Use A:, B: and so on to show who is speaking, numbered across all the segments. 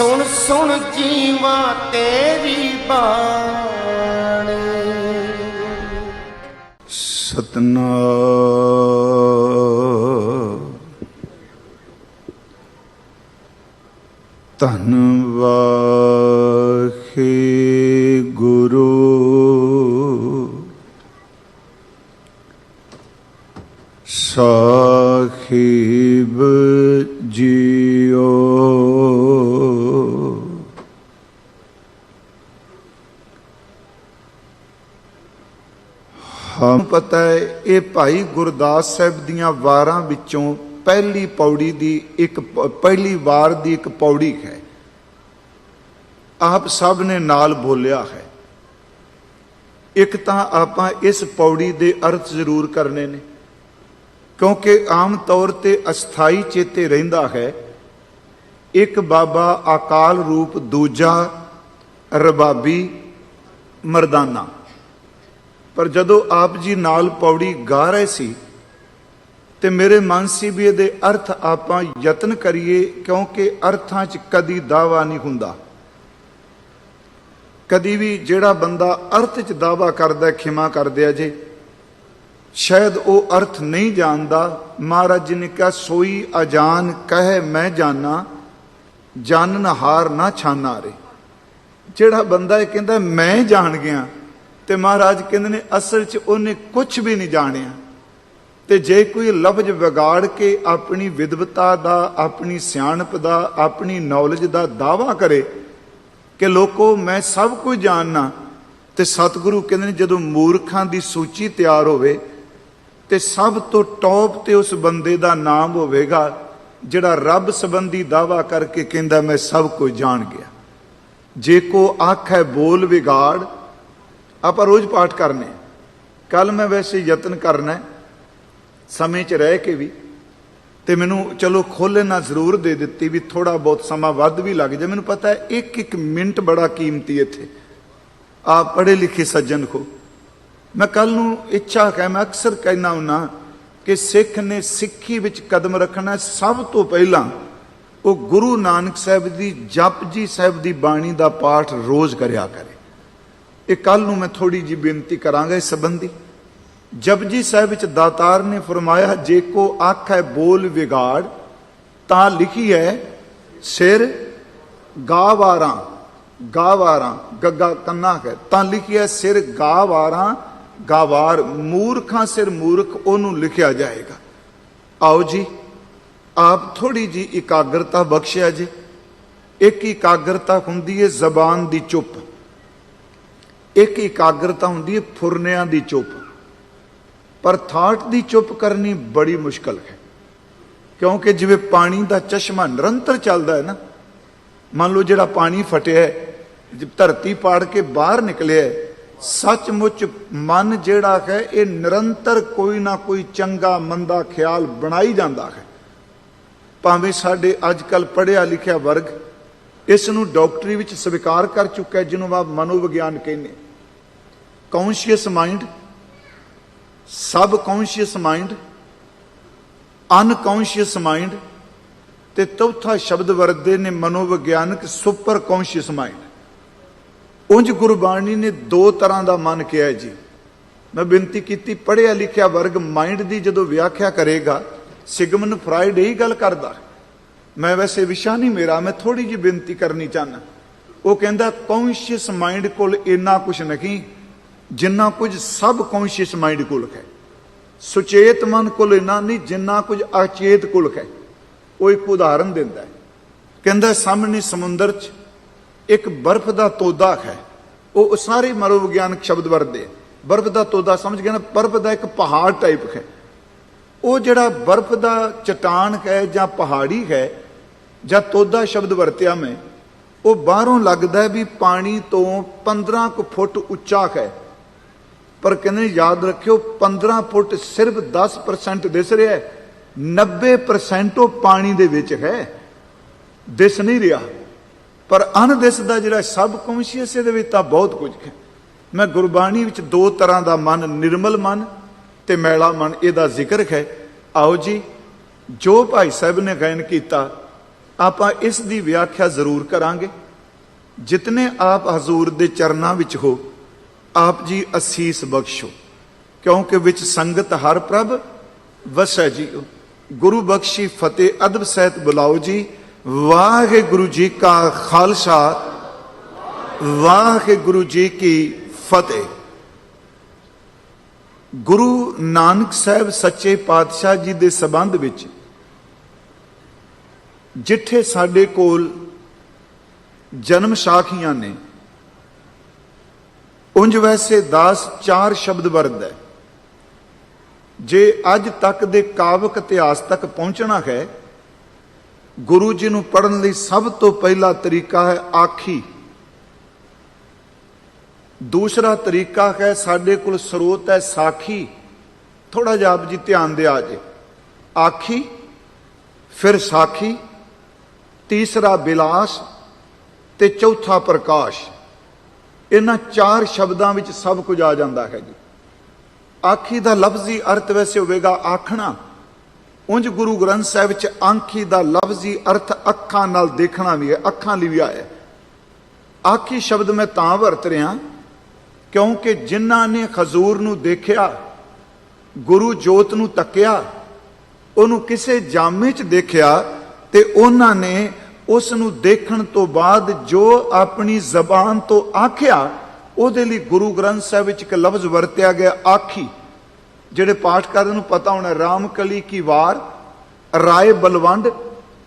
A: ਸੁਣ ਸੁਣ ਜੀਵਾ ਤੇਰੀ ਬਾਣੀ।
B: ਸਤਨਾਮ। ਧੰਨ ਪਤਾ ਹੈ, ਇਹ ਭਾਈ ਗੁਰਦਾਸ ਸਾਹਿਬ ਦੀਆਂ ਵਾਰਾਂ ਵਿੱਚੋਂ ਪਹਿਲੀ ਪੌੜੀ ਦੀ ਇੱਕ ਪਹਿਲੀ ਵਾਰ ਦੀ ਇੱਕ ਪੌੜੀ ਹੈ। ਆਪ ਸਭ ਨੇ ਨਾਲ ਬੋਲਿਆ ਹੈ। ਇੱਕ ਤਾਂ ਆਪਾਂ ਇਸ ਪੌੜੀ ਦੇ ਅਰਥ ਜ਼ਰੂਰ ਕਰਨੇ ਨੇ, ਕਿਉਂਕਿ ਆਮ ਤੌਰ ਤੇ ਅਸਥਾਈ ਚੇਤੇ ਰਹਿੰਦਾ ਹੈ, ਇੱਕ ਬਾਬਾ ਅਕਾਲ ਰੂਪ, ਦੂਜਾ ਰਬਾਬੀ ਮਰਦਾਨਾ। ਪਰ ਜਦੋਂ ਆਪ ਜੀ ਨਾਲ ਪੌੜੀ ਗਾ ਰਹੇ ਸੀ ਤੇ ਮੇਰੇ ਮਨ ਸੀ ਵੀ ਇਹਦੇ ਅਰਥ ਆਪਾਂ ਯਤਨ ਕਰੀਏ, ਕਿਉਂਕਿ ਅਰਥਾਂ 'ਚ ਕਦੀ ਦਾਵਾ ਨਹੀਂ ਹੁੰਦਾ। ਕਦੀ ਵੀ ਜਿਹੜਾ ਬੰਦਾ ਅਰਥ 'ਚ ਦਾਵਾ ਕਰਦਾ ਖਿਮਾ ਕਰ ਦਿਆ ਜੇ। ਸ਼ਾਇਦ ਉਹ ਅਰਥ ਨਹੀਂ ਜਾਣਦਾ। ਮਹਾਰਾਜ ਜੀ ਨੇ ਕਿਹਾ, ਸੋਈ ਅਜਾਨ ਕਹੇ ਮੈਂ ਜਾਣਾ ਜਾਣਨ ਹਾਰ ਨਾ ਛਾਨਾ ਰੇ ਜਿਹੜਾ ਬੰਦਾ ਇਹ ਕਹਿੰਦਾ, ਮੈਂ ਜਾਣ ਗਿਆ। ਤੇ ਮਹਾਰਾਜ ਕਹਿੰਦੇ ਨੇ, ਅਸਲ 'ਚ ਉਹਨੇ ਕੁਝ ਵੀ ਨਹੀਂ ਜਾਣਿਆ। ਤੇ ਜੇ ਕੋਈ ਲਫ਼ਜ਼ ਵਿਗਾੜ ਕੇ ਆਪਣੀ ਵਿਦਵਤਾ ਦਾ, ਆਪਣੀ ਸਿਆਣਪ ਦਾ, ਆਪਣੀ ਨੌਲੇਜ ਦਾ ਦਾਵਾ ਕਰੇ ਕਿ ਲੋਕੋ, ਮੈਂ ਸਭ ਕੁਝ ਜਾਣਨਾ, ਤੇ ਸਤਿਗੁਰੂ ਕਹਿੰਦੇ ਨੇ, ਜਦੋਂ ਮੂਰਖਾਂ ਦੀ ਸੂਚੀ ਤਿਆਰ ਹੋਵੇ, ਤੇ ਸਭ ਤੋਂ ਟੌਪ ਤੇ ਉਸ ਬੰਦੇ ਦਾ ਨਾਮ ਹੋਵੇਗਾ, ਜਿਹੜਾ ਰੱਬ ਸੰਬੰਧੀ ਦਾਵਾ ਕਰਕੇ ਕਹਿੰਦਾ, ਮੈਂ ਸਭ ਕੁਝ ਜਾਣ ਗਿਆ। ਜੇ ਕੋ ਆਖੈ ਬੋਲ ਵਿਗਾੜ ਆਪਾਂ ਰੋਜ਼ ਪਾਠ ਕਰਨੇ। ਕੱਲ ਮੈਂ ਵੈਸੇ ਯਤਨ ਕਰਨਾ ਸਮੇਂ 'ਚ ਰਹਿ ਕੇ ਵੀ। ਤੇ ਮੈਨੂੰ ਚਲੋ ਖੋਲ੍ਹਣਾ ਜ਼ਰੂਰ ਦੇ ਦਿੱਤੀ ਵੀ ਥੋੜਾ ਬਹੁਤ ਸਮਾਂ ਵੱਧ ਵੀ ਲੱਗ ਜਾ ਮੈਨੂੰ ਪਤਾ ਹੈ, ਇੱਕ ਇੱਕ ਮਿੰਟ ਬੜਾ ਕੀਮਤੀ ਇੱਥੇ। ਆ ਪੜ੍ਹੇ ਲਿਖੇ ਸੱਜਣ ਕੋ ਮੈਂ ਕੱਲ ਨੂੰ ਇੱਛਾ ਹੈ, ਮੈਂ ਅਕਸਰ ਕਹਿਣਾ ਹੁੰਨਾ ਕਿ ਸਿੱਖ ਨੇ ਸਿੱਖੀ ਵਿੱਚ ਕਦਮ ਰੱਖਣਾ ਸਭ ਤੋਂ ਪਹਿਲਾਂ ਉਹ ਗੁਰੂ ਨਾਨਕ ਸਾਹਿਬ ਦੀ, ਜਪਜੀ ਸਾਹਿਬ ਦੀ ਬਾਣੀ ਦਾ ਪਾਠ ਰੋਜ਼ ਕਰਿਆ ਕਰੇ। ਇਹ ਕੱਲ ਨੂੰ ਮੈਂ ਥੋੜੀ ਜੀ ਬੇਨਤੀ ਕਰਾਂਗਾ ਇਸ ਸੰਬੰਧੀ। ਜਪਜੀ ਸਾਹਿਬ ਵਿੱਚ ਦਾਤਾਰ ਨੇ ਫਰਮਾਇਆ, ਜੇ ਕੋ ਅੱਖ ਹੈ ਬੋਲ ਵਿਗਾੜ, ਤਾਂ ਲਿਖੀ ਹੈ, ਸਿਰ ਗਾਵਾਰਾਂ ਗਾਵਾਰਾਂ, ਗੱਗਾ ਕੰਨਾ ਹੈ ਤਾਂ ਲਿਖੀ ਹੈ, ਸਿਰ ਗਾਵਾਰਾਂ, ਗਾਵਾਰ, ਮੂਰਖਾਂ ਸਿਰ ਮੂਰਖ, ਉਹਨੂੰ ਲਿਖਿਆ ਜਾਏਗਾ। ਆਓ ਜੀ, ਆਪ ਥੋੜੀ ਜੀ ਇਕਾਗਰਤਾ ਬਖਸ਼ਿਆ ਜੀ। ਇੱਕ ਇਕਾਗਰਤਾ ਹੁੰਦੀ ਹੈ ਜ਼ਬਾਨ ਦੀ ਚੁੱਪ। ਇੱਕ ਇਕਾਗਰਤਾ ਹੁੰਦੀ ਹੈ ਫੁਰਨਿਆਂ ਦੀ ਚੁੱਪ। ਪਰ ਥਾਟ ਦੀ ਚੁੱਪ ਕਰਨੀ ਬੜੀ ਮੁਸ਼ਕਲ ਹੈ। ਕਿਉਂਕਿ ਜਿਵੇਂ ਪਾਣੀ ਦਾ ਚਸ਼ਮਾ ਨਿਰੰਤਰ ਚੱਲਦਾ ਹੈ ਨਾ ਮੰਨ ਲਓ ਜਿਹੜਾ ਪਾਣੀ ਫਟਿਆ ਹੈ, ਜੇ ਧਰਤੀ ਪਾੜ ਕੇ ਬਾਹਰ ਨਿਕਲਿਆ ਹੈ, ਸੱਚਮੁੱਚ ਮਨ ਜਿਹੜਾ ਹੈ ਇਹ ਨਿਰੰਤਰ ਕੋਈ ਨਾ ਕੋਈ ਚੰਗਾ ਮੰਦਾ ਖਿਆਲ ਬਣਾਈ ਜਾਂਦਾ ਹੈ। ਭਾਵੇਂ ਸਾਡੇ ਅੱਜ ਕੱਲ ਪੜ੍ਹਿਆ ਲਿਖਿਆ ਵਰਗ ਇਸ ਨੂੰ ਡਾਕਟਰੀ ਵਿੱਚ ਸਵੀਕਾਰ ਕਰ ਚੁੱਕਾ ਜਿਹਨੂੰ ਆਪ ਮਨੋਵਿਗਿਆਨ ਕਹਿੰਦੇ conscious mind subconscious mind unconscious mind ਤੇ ਚੌਥਾ ਸ਼ਬਦ ਵਰਦੇ ਨੇ ਮਨੋਵਿਗਿਆਨਕ ਸੁਪਰ ਕੌਨਸ਼ੀਅਸ ਮਾਈਂਡ ਉਂਝ ਗੁਰਬਾਣੀ ਨੇ ਦੋ ਤਰ੍ਹਾਂ ਦਾ ਮਨ ਕਿਹਾ ਜੀ। ਮੈਂ ਬੇਨਤੀ ਕੀਤੀ, ਪੜ੍ਹਿਆ ਲਿਖਿਆ ਵਰਗ ਮਾਈਂਡ ਦੀ ਜਦੋਂ ਵਿਆਖਿਆ ਕਰੇਗਾ, ਸਿਗਮਨ ਫਰਾਇਡ ਇਹੀ ਗੱਲ ਕਰਦਾ। ਮੈਂ ਵੈਸੇ ਵਿਸ਼ਾ ਨਹੀਂ ਮੇਰਾ, ਮੈਂ ਥੋੜੀ ਜਿਹੀ ਬੇਨਤੀ ਕਰਨੀ ਚਾਹਨਾ ਉਹ ਕਹਿੰਦਾ ਕੌਨਸ਼ੀਅਸ ਮਾਈਂਡ ਕੋਲ ਇੰਨਾ ਕੁਝ ਨਹੀਂ। ਜਿੰਨਾ ਕੁਝ ਸਬ ਕੌਨਸ਼ੀਅਸ ਮਾਈਂਡ ਕੋਲ ਹੈ। ਸੁਚੇਤ ਮਨ ਕੋਲ ਇੰਨਾ ਨਹੀਂ ਜਿੰਨਾ ਕੁਝ ਅਚੇਤ ਕੋਲ ਹੈ। ਉਹ ਇੱਕ ਉਦਾਹਰਨ ਦਿੰਦਾ ਹੈ। ਕਹਿੰਦਾ, ਸਾਹਮਣੇ ਸਮੁੰਦਰ 'ਚ ਇੱਕ ਬਰਫ਼ ਦਾ ਤੋਦਾ ਹੈ। ਉਹ ਸਾਰੇ ਮਨੋਵਿਗਿਆਨਕ ਸ਼ਬਦ ਵਰਦੇ ਆ। ਬਰਫ਼ ਦਾ ਤੋਦਾ ਸਮਝ ਗਏ ਨਾ, ਬਰਫ਼ ਦਾ ਇੱਕ ਪਹਾੜ ਟਾਈਪ ਹੈ। ਉਹ ਜਿਹੜਾ ਬਰਫ਼ ਦਾ ਚਟਾਨ ਹੈ ਜਾਂ ਪਹਾੜੀ ਹੈ ਜਾਂ ਤੋਦਾ ਸ਼ਬਦ ਵਰਤਿਆ ਮੈਂ, ਉਹ ਬਾਹਰੋਂ ਲੱਗਦਾ ਵੀ ਪਾਣੀ ਤੋਂ 15 ਕੁ ਫੁੱਟ ਉੱਚਾ ਹੈ। ਪਰ ਕਹਿੰਦੇ ਯਾਦ ਰੱਖਿਓ 15 ਫੁੱਟ ਸਿਰਫ 10% ਦਿਸ ਰਿਹਾ ਹੈ। 90% ਉਹ ਪਾਣੀ ਦੇ ਵਿੱਚ ਹੈ। ਦਿਸ ਨਹੀਂ ਰਿਹਾ। ਪਰ ਅਨਦਿਸ ਦਾ ਜਿਹੜਾ ਸਬ ਕੌਨਸ਼ੀਅਸ ਇਹਦੇ ਵਿੱਚ ਤਾਂ ਬਹੁਤ ਕੁਝ ਹੈ। ਮੈਂ ਗੁਰਬਾਣੀ ਵਿੱਚ ਦੋ ਤਰ੍ਹਾਂ ਦਾ ਮਨ, ਨਿਰਮਲ ਮਨ ਤੇ ਮੈਲਾ ਮਨ, ਇਹਦਾ ਜ਼ਿਕਰ ਹੈ। ਆਓ ਜੀ, ਜੋ ਭਾਈ ਸਾਹਿਬ ਨੇ ਗਾਇਨ ਕੀਤਾ, ਆਪਾਂ ਇਸ ਦੀ ਵਿਆਖਿਆ ਜ਼ਰੂਰ ਕਰਾਂਗੇ। ਜਿਤਨੇ ਆਪ ਹਜ਼ੂਰ ਦੇ ਚਰਨਾਂ ਵਿੱਚ ਹੋ ਆਪ ਜੀ ਅਸੀਸ ਬਖਸ਼ੋ, ਕਿਉਂਕਿ ਵਿੱਚ ਸੰਗਤ ਹਰ ਪ੍ਰਭ ਵਸੈ ਜੀ। ਗੁਰੂ ਬਖਸ਼ੀ ਫਤਿਹ, ਅਦਬ ਸਹਿਤ ਬੁਲਾਓ ਜੀ। ਵਾਹਿਗੁਰੂ ਜੀ ਕਾ ਖਾਲਸਾ, ਵਾਹਿਗੁਰੂ ਜੀ ਕੀ ਫਤਿਹ। ਗੁਰੂ ਨਾਨਕ ਸਾਹਿਬ ਸੱਚੇ ਪਾਤਸ਼ਾਹ ਜੀ ਦੇ ਸਬੰਧ ਵਿੱਚ ਜਿੱਥੇ ਸਾਡੇ ਕੋਲ ਜਨਮ ਸਾਖੀਆਂ ਨੇ ਉਂਝ ਵੈਸੇ ਦਾਸ ਚਾਰ ਸ਼ਬਦ ਵਰਦ ਹੈ। ਜੇ ਅੱਜ ਤੱਕ ਦੇ ਕਾਵਕ ਇਤਿਹਾਸ ਤੱਕ ਪਹੁੰਚਣਾ ਹੈ, ਗੁਰੂ ਜੀ ਨੂੰ ਪੜਨ ਲਈ ਸਭ ਤੋਂ ਪਹਿਲਾ ਤਰੀਕਾ ਹੈ ਆਖੀ। ਦੂਸਰਾ ਤਰੀਕਾ ਹੈ ਸਾਡੇ ਕੋਲ ਸਰੋਤ ਹੈ ਸਾਖੀ। ਥੋੜਾ ਜਿਹਾ ਆਪ ਜੀ ਧਿਆਨ ਦਿਆ ਜੇ। ਆਖੀ, ਫਿਰ ਸਾਖੀ, ਤੀਸਰਾ ਬਿਲਾਸ ਤੇ ਚੌਥਾ ਪ੍ਰਕਾਸ਼। ਇਹਨਾਂ ਚਾਰ ਸ਼ਬਦਾਂ ਵਿੱਚ ਸਭ ਕੁਝ ਆ ਜਾਂਦਾ ਹੈ ਜੀ। ਆਖੀ ਦਾ ਲਫ਼ਜ਼ੀ ਅਰਥ ਵੈਸੇ ਹੋਵੇਗਾ ਆਖਣਾ। ਉਂਝ ਗੁਰੂ ਗ੍ਰੰਥ ਸਾਹਿਬ ਵਿੱਚ ਆਖੀ ਦਾ ਲਫ਼ਜ਼ੀ ਅਰਥ ਅੱਖਾਂ ਨਾਲ ਦੇਖਣਾ ਵੀ ਹੈ, ਅੱਖਾਂ ਲਈ ਵੀ ਆਇਆ। ਆਖੀ ਸ਼ਬਦ ਮੈਂ ਤਾਂ ਵਰਤ ਰਿਹਾ ਕਿਉਂਕਿ ਜਿਨ੍ਹਾਂ ਨੇ ਖਜ਼ੂਰ ਨੂੰ ਦੇਖਿਆ, ਗੁਰੂ ਜੋਤ ਨੂੰ ਤੱਕਿਆ, ਉਹਨੂੰ ਕਿਸੇ ਜਾਮੇ 'ਚ ਦੇਖਿਆ ਤੇ ਉਹਨਾਂ ਨੇ ਉਸ ਨੂੰ ਦੇਖਣ ਤੋਂ ਬਾਅਦ ਜੋ ਆਪਣੀ ਜ਼ਬਾਨ ਤੋਂ ਆਖਿਆ, ਉਹਦੇ ਲਈ ਗੁਰੂ ਗ੍ਰੰਥ ਸਾਹਿਬ ਵਿੱਚ ਇੱਕ ਲਫ਼ਜ਼ ਵਰਤਿਆ ਗਿਆ, ਆਖੀ, ਜਿਹੜੇ ਪਾਠਕਾਰਾਂ ਨੂੰ ਪਤਾ ਹੋਣਾ ਰਾਮ ਕਲੀ ਕੀ ਵਾਰ, ਰਾਏ ਬਲਵੰਡ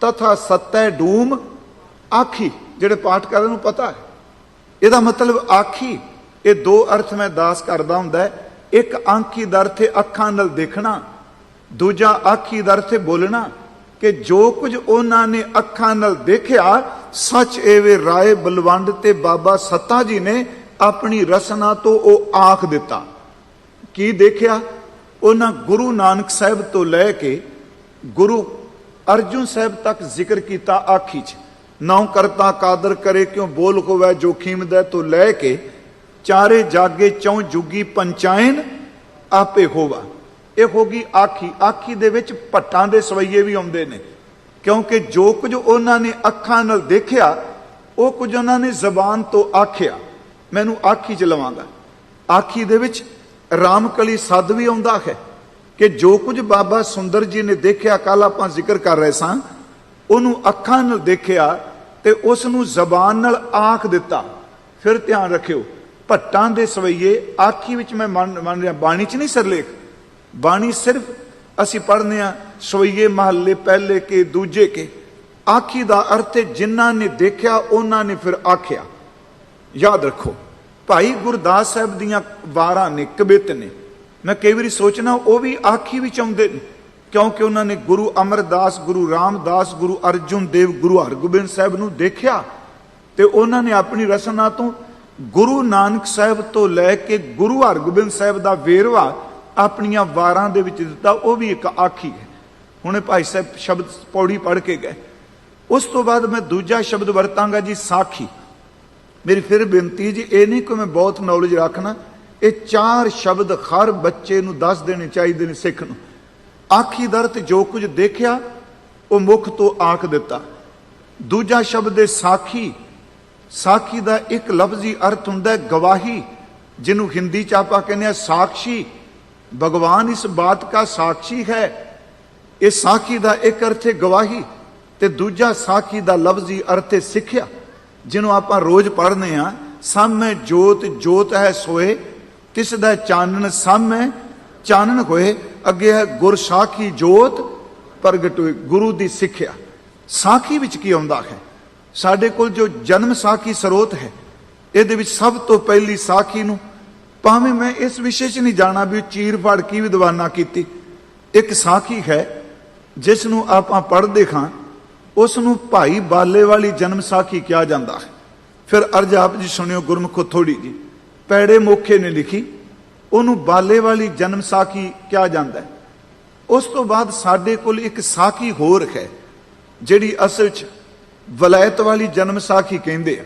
B: ਤਥਾ ਸਤੈ ਡੂਮ, ਆਖੀ, ਜਿਹੜੇ ਪਾਠਕਾਰਾਂ ਨੂੰ ਪਤਾ ਹੈ। ਇਹਦਾ ਮਤਲਬ ਆਖੀ, ਇਹ ਦੋ ਅਰਥ ਮੈਂ ਦਾਸ ਕਰਦਾ ਹੁੰਦਾ ਇੱਕ ਆਂਖੀ ਦਾ ਅਰਥ ਅੱਖਾਂ ਨਾਲ ਦੇਖਣਾ, ਦੂਜਾ ਆਖੀ ਦਾ ਅਰਥ ਬੋਲਣਾ ਕਿ ਜੋ ਕੁਝ ਉਹਨਾਂ ਨੇ ਅੱਖਾਂ ਨਾਲ ਦੇਖਿਆ, ਸੱਚ ਏਵੇਂ ਰਾਏ ਬਲਵੰਡ ਤੇ ਬਾਬਾ ਸੱਤਾ ਜੀ ਨੇ ਆਪਣੀ ਰਸਨਾ ਤੋਂ ਉਹ ਆਖ ਦਿੱਤਾ। ਕੀ ਦੇਖਿਆ? ਉਹਨਾਂ ਗੁਰੂ ਨਾਨਕ ਸਾਹਿਬ ਤੋਂ ਲੈ ਕੇ ਗੁਰੂ ਅਰਜੁਨ ਸਾਹਿਬ ਤੱਕ ਜ਼ਿਕਰ ਕੀਤਾ ਆਖੀ ਚ ਨੌ ਕਰਤਾ ਕਾਦਰ ਕਰੇ, ਕਿਉ ਬੋਲ ਹੋਵੇ ਜੋਖੀਮ ਦਾ? ਤੋਂ ਲੈ ਕੇ ਚਾਰੇ ਜਾਗੇ ਚੌ ਜੁਗੀ ਪੰਚਾਇਨ ਆਪੇ ਹੋਵਾ ਇਹ ਹੋ ਗਈ ਆਖੀ ਆਖੀ ਦੇ ਵਿੱਚ ਭੱਟਾਂ ਦੇ ਸਵਈਏ ਵੀ ਆਉਂਦੇ ਨੇ। ਕਿਉਂਕਿ ਜੋ ਕੁਝ ਉਹਨਾਂ ਨੇ ਅੱਖਾਂ ਨਾਲ ਦੇਖਿਆ, ਉਹ ਕੁਝ ਉਹਨਾਂ ਨੇ ਜ਼ਬਾਨ ਤੋਂ ਆਖਿਆ। ਮੈਨੂੰ ਆਖੀ ਚ ਲਵਾਂਗਾ। ਆਖੀ ਦੇ ਵਿੱਚ ਰਾਮਕਲੀ ਸੱਦ ਵੀ ਆਉਂਦਾ ਹੈ ਕਿ ਜੋ ਕੁਝ ਬਾਬਾ ਸੁੰਦਰ ਜੀ ਨੇ ਦੇਖਿਆ, ਕੱਲ ਆਪਾਂ ਜ਼ਿਕਰ ਕਰ ਰਹੇ ਸਾਂ, ਉਹਨੂੰ ਅੱਖਾਂ ਨਾਲ ਦੇਖਿਆ ਤੇ ਉਸ ਨੂੰ ਜ਼ਬਾਨ ਨਾਲ ਆਖ ਦਿੱਤਾ। ਫਿਰ ਧਿਆਨ ਰੱਖਿਓ, ਭੱਟਾਂ ਦੇ ਸਵਈਏ ਆਖੀ ਵਿੱਚ ਮੈਂ ਮੰਨ ਮੰਨ ਰਿਹਾ, ਬਾਣੀ ਚ ਨਹੀਂ ਸਰਲੇਖ। ਬਾਣੀ ਸਿਰਫ ਅਸੀਂ ਪੜ੍ਹਨੇ ਆ, ਸਵਈਏ ਮਹੱਲੇ ਪਹਿਲੇ ਕੇ ਦੂਜੇ ਕੇ। ਆਖੀ ਦਾ ਅਰਥ ਹੈ ਜਿਨ੍ਹਾਂ ਨੇ ਦੇਖਿਆ, ਉਹਨਾਂ ਨੇ ਫਿਰ ਆਖਿਆ। ਯਾਦ ਰੱਖੋ, ਭਾਈ ਗੁਰਦਾਸ ਸਾਹਿਬ ਦੀਆਂ ਵਾਰਾਂ ਨੇ ਕਵਿਤ ਨੇ। ਮੈਂ ਕਈ ਵਾਰੀ ਸੋਚਣਾ ਉਹ ਵੀ ਆਖੀ ਵਿੱਚ ਆਉਂਦੇ ਨੇ, ਕਿਉਂਕਿ ਉਹਨਾਂ ਨੇ ਗੁਰੂ ਅਮਰਦਾਸ, ਗੁਰੂ ਰਾਮਦਾਸ, ਗੁਰੂ ਅਰਜੁਨ ਦੇਵ, ਗੁਰੂ ਹਰਗੋਬਿੰਦ ਸਾਹਿਬ ਨੂੰ ਦੇਖਿਆ ਤੇ ਉਹਨਾਂ ਨੇ ਆਪਣੀ ਰਸਨਾ ਤੋਂ ਗੁਰੂ ਨਾਨਕ ਸਾਹਿਬ ਤੋਂ ਲੈ ਕੇ ਗੁਰੂ ਹਰਗੋਬਿੰਦ ਸਾਹਿਬ ਦਾ ਵੇਰਵਾ ਆਪਣੀਆਂ ਵਾਰਾਂ ਦੇ ਵਿੱਚ ਦਿੱਤਾ, ਉਹ ਵੀ ਇੱਕ ਆਖੀ ਹੈ। ਹੁਣੇ ਭਾਈ ਸਾਹਿਬ ਸ਼ਬਦ ਪੌੜੀ ਪੜ੍ਹ ਕੇ ਗਏ। ਉਸ ਤੋਂ ਬਾਅਦ ਮੈਂ ਦੂਜਾ ਸ਼ਬਦ ਵਰਤਾਂਗਾ ਜੀ, ਸਾਖੀ। ਮੇਰੀ ਫਿਰ ਬੇਨਤੀ ਜੀ, ਇਹ ਨਹੀਂ ਕਿ ਮੈਂ ਬਹੁਤ ਨੌਲੇਜ ਰੱਖਣਾ, ਇਹ ਚਾਰ ਸ਼ਬਦ ਹਰ ਬੱਚੇ ਨੂੰ ਦੱਸ ਦੇਣੇ ਚਾਹੀਦੇ ਨੇ ਸਿੱਖ ਨੂੰ। ਆਖੀ ਦਰ ਤੇ ਜੋ ਕੁਝ ਦੇਖਿਆ, ਉਹ ਮੁਖ ਤੋਂ ਆਖ ਦਿੱਤਾ। ਦੂਜਾ ਸ਼ਬਦ ਹੈ ਸਾਖੀ। ਸਾਖੀ ਦਾ ਇੱਕ ਲਫ਼ਜ਼ੀ ਅਰਥ ਹੁੰਦਾ ਗਵਾਹੀ, ਜਿਹਨੂੰ ਹਿੰਦੀ ਚ ਆਪਾਂ ਕਹਿੰਦੇ ਆ ਸਾਖੀ ਭਗਵਾਨ ਇਸ ਬਾਤ ਦਾ ਸਾਖੀ ਹੈ, ਇਹ ਸਾਖੀ ਦਾ ਇੱਕ ਅਰਥ ਹੈ ਗਵਾਹੀ ਤੇ ਦੂਜਾ ਸਾਖੀ ਦਾ ਲਫ਼ਜ਼ੀ ਅਰਥ ਹੈ ਸਿੱਖਿਆ, ਜਿਹਨੂੰ ਆਪਾਂ ਰੋਜ਼ ਪੜ੍ਹਨੇ ਆ, ਸਾਹਮਣੇ ਜੋਤ ਜੋਤ ਹੈ ਸੋਏ ਤਿਸ ਦਾ ਚਾਨਣ ਸਾਹਮਣੇ ਚਾਨਣ ਹੋਏ, ਅੱਗੇ ਹੈ ਗੁਰ ਸਾਖੀ ਜੋਤ, ਪ੍ਰਗਟ ਹੋਏ ਗੁਰੂ ਦੀ ਸਿੱਖਿਆ। ਸਾਖੀ ਵਿੱਚ ਕੀ ਆਉਂਦਾ ਹੈ? ਸਾਡੇ ਕੋਲ ਜੋ ਜਨਮ ਸਾਖੀ ਸਰੋਤ ਹੈ, ਇਹਦੇ ਵਿੱਚ ਸਭ ਤੋਂ ਪਹਿਲੀ ਸਾਖੀ ਨੂੰ ਭਾਵੇਂ ਮੈਂ ਇਸ ਵਿਸ਼ੇ 'ਚ ਨਹੀਂ ਜਾਣਾ ਵੀ ਉਹ ਚੀਰ ਫੜ ਕੀ ਵਿਦਵਾਨਾ ਕੀਤੀ। ਇੱਕ ਸਾਖੀ ਹੈ, ਜਿਸ ਨੂੰ ਆਪਾਂ ਪੜ੍ਹਦੇ ਖਾਂ, ਉਸ ਨੂੰ ਭਾਈ ਬਾਲੇ ਵਾਲੀ ਜਨਮ ਸਾਖੀ ਕਿਹਾ ਜਾਂਦਾ ਹੈ। ਫਿਰ ਅਰਜ ਆਪ ਜੀ ਸੁਣਿਓ ਗੁਰਮੁਖੋ ਥੋੜੀ ਜੀ। ਪੈੜੇ ਮੋਖੇ ਨੇ ਲਿਖੀ, ਉਹਨੂੰ ਬਾਲੇ ਵਾਲੀ ਜਨਮ ਸਾਖੀ ਕਿਹਾ ਜਾਂਦਾ ਹੈ। ਉਸ ਤੋਂ ਬਾਅਦ ਸਾਡੇ ਕੋਲ ਇੱਕ ਸਾਖੀ ਹੋਰ ਹੈ, ਜਿਹੜੀ ਅਸਲ 'ਚ ਵਲਾਇਤ ਵਾਲੀ ਜਨਮ ਸਾਖੀ ਕਹਿੰਦੇ ਆ।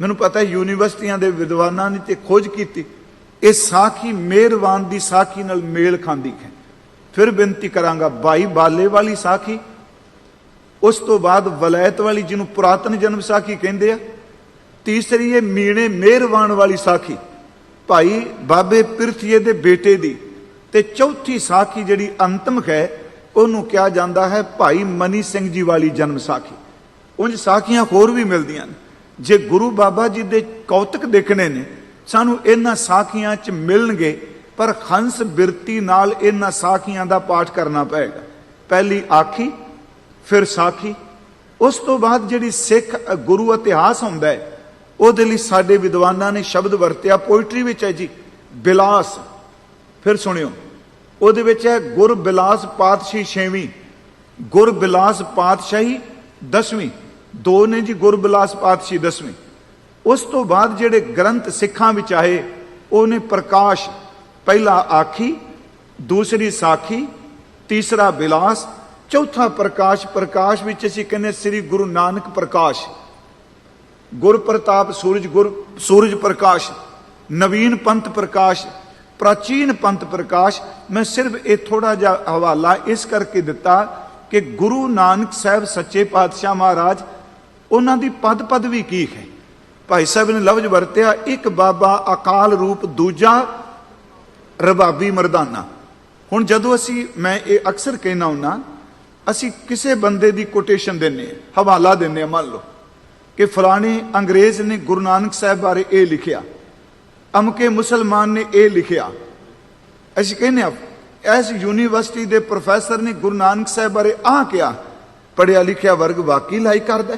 B: ਮੈਨੂੰ ਪਤਾ ਹੈ, ਯੂਨੀਵਰਸਿਟੀਆਂ ਦੇ ਵਿਦਵਾਨਾਂ ਨੇ ਤੇ ਖੋਜ ਕੀਤੀ। ਇਹ ਸਾਖੀ ਮਿਹਰਬਾਨ ਦੀ ਸਾਖੀ ਨਾਲ ਮੇਲ ਖਾਂਦੀ ਹੈ। ਫਿਰ ਬੇਨਤੀ ਕਰਾਂਗਾ, ਭਾਈ ਬਾਲੇ ਵਾਲੀ ਸਾਖੀ, ਉਸ ਤੋਂ ਬਾਅਦ ਵਲੈਤ ਵਾਲੀ ਜਿਹਨੂੰ ਪੁਰਾਤਨ ਜਨਮ ਸਾਖੀ ਕਹਿੰਦੇ ਆ, ਤੀਸਰੀ ਹੈ ਮੀਣੇ ਮਿਹਰਵਾਨ ਵਾਲੀ ਸਾਖੀ, ਭਾਈ ਬਾਬੇ ਪਿਰਥੀਏ ਦੇ ਬੇਟੇ ਦੀ, ਤੇ ਚੌਥੀ ਸਾਖੀ ਜਿਹੜੀ ਅੰਤਮ ਹੈ, ਉਹਨੂੰ ਕਿਹਾ ਜਾਂਦਾ ਹੈ ਭਾਈ ਮਨੀ ਸਿੰਘ ਜੀ ਵਾਲੀ ਜਨਮ ਸਾਖੀ। ਉਂਝ ਸਾਖੀਆਂ ਹੋਰ ਵੀ ਮਿਲਦੀਆਂ ਨੇ। ਜੇ ਗੁਰੂ ਬਾਬਾ ਜੀ ਦੇ ਕੌਤਕ ਦੇਖਣੇ ਨੇ ਸਾਨੂੰ ਇਹਨਾਂ ਸਾਖੀਆਂ 'ਚ ਮਿਲਣਗੇ, ਪਰ ਹੰਸ ਬਿਰਤੀ ਨਾਲ ਇਹਨਾਂ ਸਾਖੀਆਂ ਦਾ ਪਾਠ ਕਰਨਾ ਪਏਗਾ। ਪਹਿਲੀ ਆਖੀ, ਫਿਰ ਸਾਖੀ। ਉਸ ਤੋਂ ਬਾਅਦ ਜਿਹੜੀ ਸਿੱਖ ਗੁਰੂ ਇਤਿਹਾਸ ਹੁੰਦਾ ਹੈ, ਉਹਦੇ ਲਈ ਸਾਡੇ ਵਿਦਵਾਨਾਂ ਨੇ ਸ਼ਬਦ ਵਰਤਿਆ, ਪੋਇਟਰੀ ਵਿੱਚ ਹੈ ਜੀ, ਬਿਲਾਸ। ਫਿਰ ਸੁਣਿਓ, ਉਹਦੇ ਵਿੱਚ ਹੈ ਗੁਰ ਬਿਲਾਸ ਪਾਤਸ਼ਾਹੀ ਛੇਵੀਂ, ਗੁਰ ਬਿਲਾਸ ਪਾਤਸ਼ਾਹੀ ਦਸਵੀਂ। ਦੋ ਨੇ ਜੀ ਗੁਰ ਬਿਲਾਸ ਪਾਤਸ਼ਾਹੀ ਦਸਵੀਂ। ਉਸ ਤੋਂ ਬਾਅਦ ਜਿਹੜੇ ਗ੍ਰੰਥ ਸਿੱਖਾਂ ਵਿੱਚ ਆਏ ਉਹਨੇ ਪ੍ਰਕਾਸ਼ ਪਹਿਲਾ ਆਖੀ ਦੂਸਰੀ ਸਾਖੀ ਤੀਸਰਾ ਬਿਲਾਸ ਚੌਥਾ ਪ੍ਰਕਾਸ਼ ਪ੍ਰਕਾਸ਼ ਵਿੱਚ ਅਸੀਂ ਕਹਿੰਦੇ ਸ੍ਰੀ ਗੁਰੂ ਨਾਨਕ ਪ੍ਰਕਾਸ਼ ਗੁਰ ਪ੍ਰਤਾਪ ਸੂਰਜ ਗੁਰ ਸੂਰਜ ਪ੍ਰਕਾਸ਼ ਨਵੀਨ ਪੰਥ ਪ੍ਰਕਾਸ਼ ਪ੍ਰਾਚੀਨ ਪੰਥ ਪ੍ਰਕਾਸ਼ ਮੈਂ ਸਿਰਫ ਇਹ ਥੋੜਾ ਜਿਹਾ ਹਵਾਲਾ ਇਸ ਕਰਕੇ ਦਿੱਤਾ ਕਿ ਗੁਰੂ ਨਾਨਕ ਸਾਹਿਬ ਸੱਚੇ ਪਾਤਸ਼ਾਹ ਮਹਾਰਾਜ ਉਹਨਾਂ ਦੀ ਪਦ ਪਦਵੀ ਕੀ ਹੈ ਭਾਈ ਸਾਹਿਬ ਨੇ ਲਫ਼ਜ਼ ਵਰਤਿਆ, ਇੱਕ ਬਾਬਾ ਅਕਾਲ ਰੂਪ, ਦੂਜਾ ਰਬਾਬੀ ਮਰਦਾਨਾ। ਹੁਣ ਜਦੋਂ ਅਸੀਂ, ਮੈਂ ਇਹ ਅਕਸਰ ਕਹਿਣਾ ਹੁੰਨਾ, ਅਸੀਂ ਕਿਸੇ ਬੰਦੇ ਦੀ ਕੋਟੇਸ਼ਨ ਦਿੰਨੇ ਹਾਂ ਹਵਾਲਾ ਦਿੰਨੇ ਹਾਂ ਮੰਨ ਲਓ, ਕਿ ਫਲਾਣੇ ਅੰਗਰੇਜ਼ ਨੇ ਗੁਰੂ ਨਾਨਕ ਸਾਹਿਬ ਬਾਰੇ ਇਹ ਲਿਖਿਆ, ਅਮਕੇ ਮੁਸਲਮਾਨ ਨੇ ਇਹ ਲਿਖਿਆ। ਅਸੀਂ ਕਹਿੰਦੇ ਆ, ਇਸ ਯੂਨੀਵਰਸਿਟੀ ਦੇ ਪ੍ਰੋਫੈਸਰ ਨੇ ਗੁਰੂ ਨਾਨਕ ਸਾਹਿਬ ਬਾਰੇ ਆਹ ਕਿਹਾ ਪੜਿਆ ਲਿਖਿਆ ਵਰਗ ਵਾਕਈ ਲਾਈ ਕਰਦਾ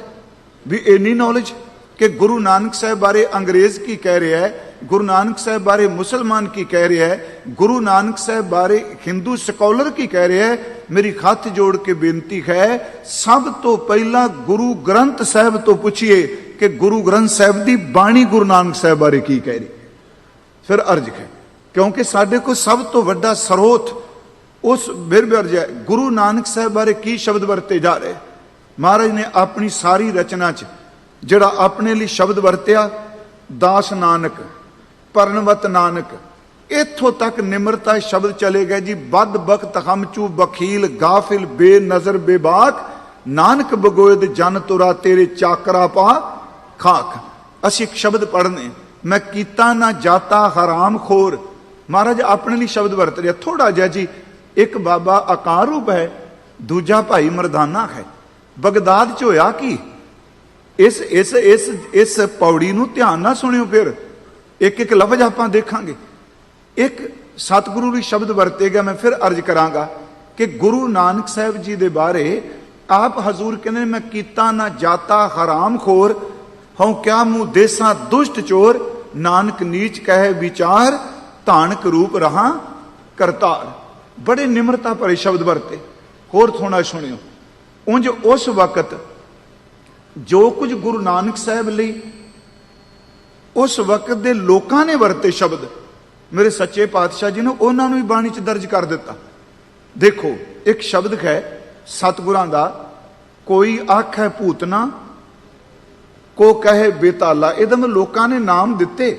B: ਵੀ ਇੰਨੀ ਨੌਲੇਜ ਕਿ ਗੁਰੂ ਨਾਨਕ ਸਾਹਿਬ ਬਾਰੇ ਅੰਗਰੇਜ਼ ਕੀ ਕਹਿ ਰਿਹਾ ਹੈ? ਗੁਰੂ ਨਾਨਕ ਸਾਹਿਬ ਬਾਰੇ ਮੁਸਲਮਾਨ ਕੀ ਕਹਿ ਰਿਹਾ ਹੈ? ਗੁਰੂ ਨਾਨਕ ਸਾਹਿਬ ਬਾਰੇ ਹਿੰਦੂ ਸਕਾਲਰ ਕੀ ਕਹਿ ਰਿਹਾ ਹੈ? ਮੇਰੀ ਹੱਥ ਜੋੜ ਕੇ ਬੇਨਤੀ ਹੈ, ਸਭ ਤੋਂ ਪਹਿਲਾਂ ਗੁਰੂ ਗ੍ਰੰਥ ਸਾਹਿਬ ਤੋਂ ਪੁੱਛੀਏ ਕਿ ਗੁਰੂ ਗ੍ਰੰਥ ਸਾਹਿਬ ਦੀ ਬਾਣੀ ਗੁਰੂ ਨਾਨਕ ਸਾਹਿਬ ਬਾਰੇ ਕੀ ਕਹਿ ਰਹੀ ਫਿਰ ਅਰਜ ਹੈ, ਕਿਉਂਕਿ ਸਾਡੇ ਕੋਲ ਸਭ ਤੋਂ ਵੱਡਾ ਸਰੋਤ ਉਸ ਬਿਰਬਰਜ ਹੈ, ਗੁਰੂ ਨਾਨਕ ਸਾਹਿਬ ਬਾਰੇ ਕੀ ਸ਼ਬਦ ਵਰਤੇ ਜਾ ਰਹੇ? ਮਹਾਰਾਜ ਨੇ ਆਪਣੀ ਸਾਰੀ ਰਚਨਾ 'ਚ ਜਿਹੜਾ ਆਪਣੇ ਲਈ ਸ਼ਬਦ ਵਰਤਿਆ, ਦਾਸ ਨਾਨਕ, ਪਰਨਵਤ ਨਾਨਕ, ਇੱਥੋਂ ਤੱਕ ਨਿਮਰਤਾ ਸ਼ਬਦ ਚਲੇ ਗਏ ਜੀ ਬਦ ਬਖਤ ਹਮਚੂ ਬਖੀਲ ਗਾਫਿਲ ਬੇਨਜ਼ਰ ਬੇਬਾਕ, ਨਾਨਕ ਬਗੋਇਦ ਜਨ ਤੁਰਾ ਤੇਰੇ ਚਾਕਰਾ ਪਾ, ਖਾਕ। ਅਸੀਂ ਇੱਕ ਸ਼ਬਦ ਪੜ੍ਹਨੇ ਮੈਂ ਕੀਤਾ ਨਾ ਜਾਤਾ ਹਰਾਮ ਖੋਰ। ਮਹਾਰਾਜ, ਆਪਣੇ ਲਈ ਸ਼ਬਦ ਵਰਤ ਰਿਹਾ। ਥੋੜਾ ਜਿਹਾ ਜੀ, ਇੱਕ ਬਾਬਾ ਆਕਾਰ ਰੂਪ ਹੈ, ਦੂਜਾ ਭਾਈ ਮਰਦਾਨਾ ਹੈ। ਬਗਦਾਦ ਚ ਹੋਇਆ ਕੀ? ਇਸ ਇਸ ਇਸ ਇਸ ਪੌੜੀ ਨੂੰ ਧਿਆਨ ਨਾਲ ਸੁਣਿਓ ਫਿਰ। ਇੱਕ ਇੱਕ ਲਫ਼ਜ਼ ਆਪਾਂ ਦੇਖਾਂਗੇ। ਇੱਕ ਸਤਿਗੁਰੂ ਦੀ ਸ਼ਬਦ ਵਰਤੇ ਗਿਆ, ਮੈਂ ਫਿਰ ਅਰਜ਼ ਕਰਾਂਗਾ ਕਿ ਗੁਰੂ ਨਾਨਕ ਸਾਹਿਬ ਜੀ ਦੇ ਬਾਰੇ ਆਪ ਹਜ਼ੂਰ ਕਹਿੰਦੇ ਮੈਂ ਕੀਤਾ ਨਾ ਜਾਤਾ, ਹਰਾਮ ਖੋਰ, ਹਉ ਕਿਆ ਮੂੰ ਦੇਸਾਂ ਦੁਸ਼ਟ ਚੋਰ, ਨਾਨਕ ਨੀਚ ਕਹੇ ਵਿਚਾਰ, ਧਾਨਕ ਰੂਪ ਰਹਾ ਕਰਤਾਰ। ਬੜੇ ਨਿਮਰਤਾ ਭਰੇ ਸ਼ਬਦ ਵਰਤੇ। ਹੋਰ ਥੋੜਾ ਸੁਣਿਓ। ਉਂਝ ਉਸ ਵਕਤ ਜੋ ਕੁਝ ਗੁਰੂ ਨਾਨਕ ਸਾਹਿਬ ਲਈ ਉਸ ਵਕਤ ਦੇ ਲੋਕਾਂ ਨੇ ਵਰਤੇ ਸ਼ਬਦ, ਮੇਰੇ ਸੱਚੇ ਪਾਤਸ਼ਾਹ ਜੀ ਨੇ ਉਹਨਾਂ ਨੂੰ ਵੀ ਬਾਣੀ 'ਚ ਦਰਜ ਕਰ ਦਿੱਤਾ। ਦੇਖੋ, ਇੱਕ ਸ਼ਬਦ ਹੈ, ਸਤਿਗੁਰਾਂ ਦਾ, ਕੋਈ ਆਖੇ ਭੂਤਨਾ ਕੋ ਕਹੇ ਬੇਤਾਲਾ, ਇਹਦਾ ਮਤਲਬ ਲੋਕਾਂ ਨੇ ਨਾਮ ਦਿੱਤੇ।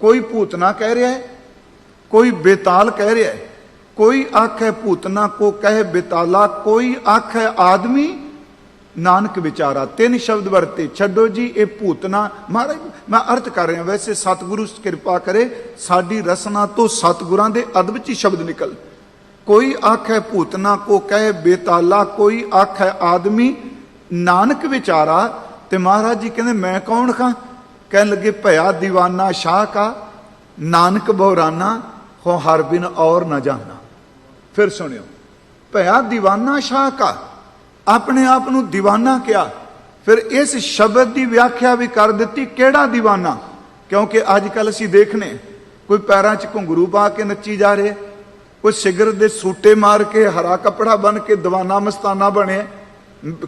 B: ਕੋਈ ਭੂਤਨਾ ਕਹਿ ਰਿਹਾ ਹੈ, ਕੋਈ ਬੇਤਾਲ ਕਹਿ ਰਿਹਾ ਹੈ, ਕੋਈ ਆਖੇ ਭੂਤਨਾ ਕੋ ਕਹੇ ਬੇਤਾਲਾ, ਕੋਈ ਆਖੇ ਆਦਮੀ ਨਾਨਕ ਵਿਚਾਰਾ, ਤਿੰਨ ਸ਼ਬਦ ਵਰਤੇ, ਛੱਡੋ ਜੀ, ਇਹ ਭੂਤਨਾ ਮਹਾਰਾਜ, ਮੈਂ ਅਰਥ ਕਰ ਰਿਹਾ, ਵੈਸੇ ਸਤਿਗੁਰੂ ਕਿਰਪਾ ਕਰੇ, ਸਾਡੀ ਰਸਨਾ ਤੋਂ ਸਤਿਗੁਰਾਂ ਦੇ ਅਦਬ ਚ ਹੀ ਸ਼ਬਦ ਨਿਕਲ। ਕੋਈ ਆਖੇ ਭੂਤਨਾ ਕੋ ਕਹੇ ਬੇਤਾਲਾ, ਕੋਈ ਆਖੇ ਆਦਮੀ, ਨਾਨਕ ਵਿਚਾਰਾ, ਤੇ ਮਹਾਰਾਜ ਜੀ ਕਹਿੰਦੇ, ਮੈਂ ਕੌਣ ਖਾਂ? ਕਹਿਣ ਲੱਗੇ, ਭਇਆ ਦੀਵਾਨਾ ਸ਼ਾਹ ਕਾ ਨਾਨਕ ਬੋਰਾਨਾ, ਹੋ ਹਰ ਬਿਨ ਔਰ ਨਾ ਜਾਣਾ। ਫਿਰ ਸੁਣਿਓ, ਭਇਆ ਦੀਵਾਨਾ ਸ਼ਾਹ ਕਾ ਆਪਣੇ ਆਪ ਨੂੰ دیਵਾਨਾ ਕਿਹਾ। ਫਿਰ ਇਸ ਸ਼ਬਦ ਦੀ ਵਿਆਖਿਆ ਵੀ ਕਰ ਦਿੱਤੀ। ਕਿਹੜਾ دیਵਾਨਾ ਕਿਉਂਕਿ ਅੱਜ ਕੱਲ ਅਸੀਂ ਦੇਖਨੇ, ਕੋਈ ਪੈਰਾਂ 'ਚ ਘੁੰਗਰੂ ਪਾ ਕੇ ਨੱਚੀ ਜਾ ਰਹੇ, ਕੋਈ ਸਿਗਰਟ ਦੇ ਸੂਟੇ ਮਾਰ ਕੇ ਹਰਾ ਕਪੜਾ ਬਨ ਕੇ دیਵਾਨਾ ਮਸਤਾਨਾ ਬਣੇ।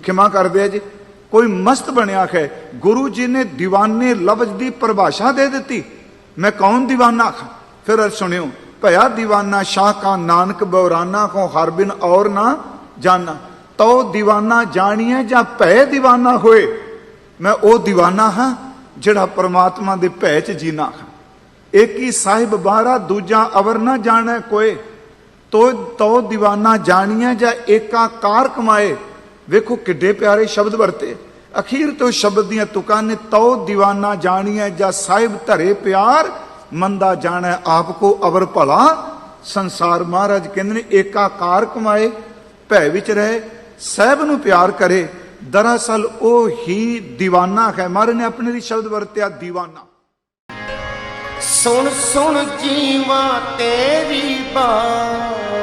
B: ਖਿਮਾ ਕਰਦੇ ਆ ਜੀ। ਕੋਈ ਮਸਤ ਬਣਿਆ ਹੈ ਗੁਰੂ ਜੀ ਨੇ دیਵਾਨੇ ਲਫ਼ਜ਼ ਦੀ ਪਰਿਭਾਸ਼ਾ ਦੇ ਦਿੱਤੀ। ਮੈਂ ਕੌਣ دیਵਾਨਾ ਫਿਰ ਸੁਣਿਓ, ਭਇਆ دیਵਾਨਾ ਸ਼ਾਹ ਕਾ ਨਾਨਕ, ਬੌਰਾਨਾ ਕੋ ਹਰ ਬਿਨ ਔਰ ਨਾ ਜਾਨਾ। ਤਉ دیਵਾਨਾ ਜਾਣੀਐ ਜਾਂ ਭੈ ਦੀਵਾਨਾ ਹੋਏ? ਮੈਂ ਉਹ ਦੀਵਾਨਾ ਹਾਂ ਜਿਹੜਾ ਪਰਮਾਤਮਾ ਦੇ ਭੈ ਚ ਜੀਣਾ ਇੱਕ ਹੀ ਸਾਹਿਬ ਬਾਰਾ ਦੂਜਾ ਅਵਰ ਨਾ ਜਾਣੈ ਕੋਏ? ਤੋ ਤਉ دیਵਾਨਾ ਜਾਣੀਐ ਜਾਂ ਏਕਾਕਾਰ ਕਮਾਏ? ਵੇਖੋ ਕਿੱਡੇ ਪਿਆਰੇ ਸ਼ਬਦ ਵਰਤੇ। ਅਖੀਰ ਤੋਂ ਸ਼ਬਦ ਦੀਆਂ ਤੁਕਾਂ ਨੇ ਤਉ ਦੀਵਾਨਾ ਜਾਣੀਐ ਜਾਂ ਸਾਹਿਬ ਧਰੇ ਪਿਆਰ? ਮੰਦਾ ਜਾਣੈ ਆਪ ਕੋ ਅਵਰ ਭਲਾ? ਸੰਸਾਰ ਮਹਾਰਾਜ ਕਹਿੰਦੇ ਨੇ ਏਕਾਕਾਰ ਕਮਾਏ, ਭੈ ਵਿੱਚ ਰਹੇ ਸਹਿਬ ਨੂੰ ਪਿਆਰ ਕਰੇ, ਦਰਅਸਲ ਉਹ ਹੀ دیਵਾਨਾ ਹੈ। ਮਹਾਰਾਜ ਨੇ ਆਪਣੇ ਲਈ ਸ਼ਬਦ ਵਰਤਿਆ دیਵਾਨਾ
A: ਸੁਣ ਸੁਣ ਜੀਵਾ ਤੇਰੀ ਬਾਣੀ।